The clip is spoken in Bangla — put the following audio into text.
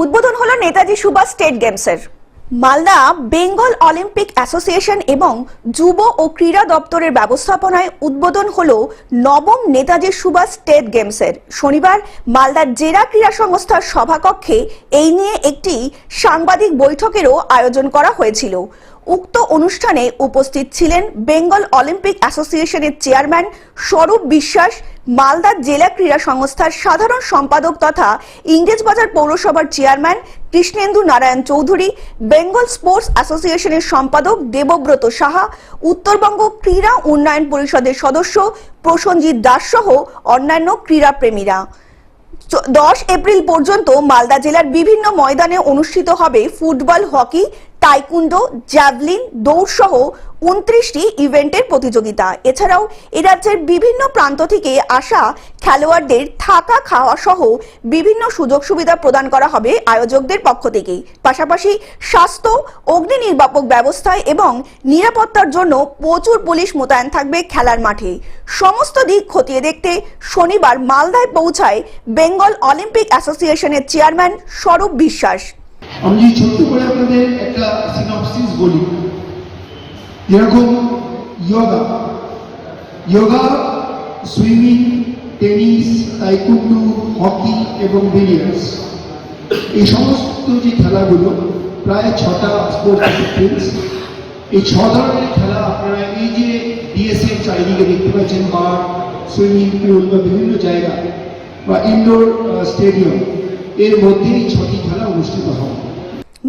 উদ্বোধন হলো নেতাজি সুভাষ স্টেট গেমসের। মালদা বেঙ্গল অলিম্পিক অ্যাসোসিয়েশন এবং যুব ও ক্রীড়া দপ্তরের ব্যবস্থাপনায় উদ্বোধন হল নবম নেতাজি সুভাষ স্টেট গেমসের। শনিবার মালদার জেলা ক্রীড়া সংস্থার সভাকক্ষে এই নিয়ে একটি সাংবাদিক বৈঠকেরও আয়োজন করা হয়েছিল। উক্ত অনুষ্ঠানে উপস্থিত ছিলেন বেঙ্গল অলিম্পিক অ্যাসোসিয়েশনের চেয়ারম্যান স্বরূপ বিশ্বাস, মালদা জেলা ক্রীড়া সংস্থার সাধারণ সম্পাদক তথা ইংরেজবাজার পৌরসভার চেয়ারম্যান কৃষ্ণেন্দু নারায়ণ চৌধুরী, বেঙ্গল স্পোর্টস অ্যাসোসিয়েশনের সম্পাদক দেবব্রত সাহা, উত্তরবঙ্গ ক্রীড়া উন্নয়ন পরিষদের সদস্য প্রসঞ্জিৎ দাস সহ অন্যান্য ক্রীড়াপ্রেমীরা। দশ এপ্রিল পর্যন্ত মালদা জেলার বিভিন্ন ময়দানে অনুষ্ঠিত হবে ফুটবল, হকি টাইকুন্ডো জ্যাভলিন দৌড় সহ উনত্রিশটি ইভেন্টের প্রতিযোগিতা। এছাড়াও এ রাজ্যের বিভিন্ন প্রান্ত থেকে আসা খেলোয়াড়দের থাকা খাওয়া সহ বিভিন্ন সুযোগ সুবিধা প্রদান করা হবে আয়োজকদের পক্ষ থেকে পাশাপাশি স্বাস্থ্য, অগ্নি নির্বাপক ব্যবস্থায় এবং নিরাপত্তার জন্য প্রচুর পুলিশ মোতায়েন থাকবে খেলার মাঠে। সমস্ত দিক খতিয়ে দেখতে শনিবার মালদায় পৌঁছায় বেঙ্গল অলিম্পিক অ্যাসোসিয়েশনের চেয়ারম্যান স্বরূপ বিশ্বাস। আমি যদি ছোট্ট করে আপনাদের একটা সিনপসিস বলি। যেরকম yoga yoga swimming tennis taekwondo hockey এবং বিলিয়ার্স এই সমস্ত যে খেলাগুলো, প্রায় ছটা স্পোর্টস এই ছ ধরনের খেলা আপনারা এই যে ডিএসএ চারিদিকে দেখতে পাচ্ছেন, বা সুইমিং পুল বা বিভিন্ন জায়গা, বা ইনডোর স্টেডিয়াম এর মধ্যেই ছটি খেলা অনুষ্ঠিত হবে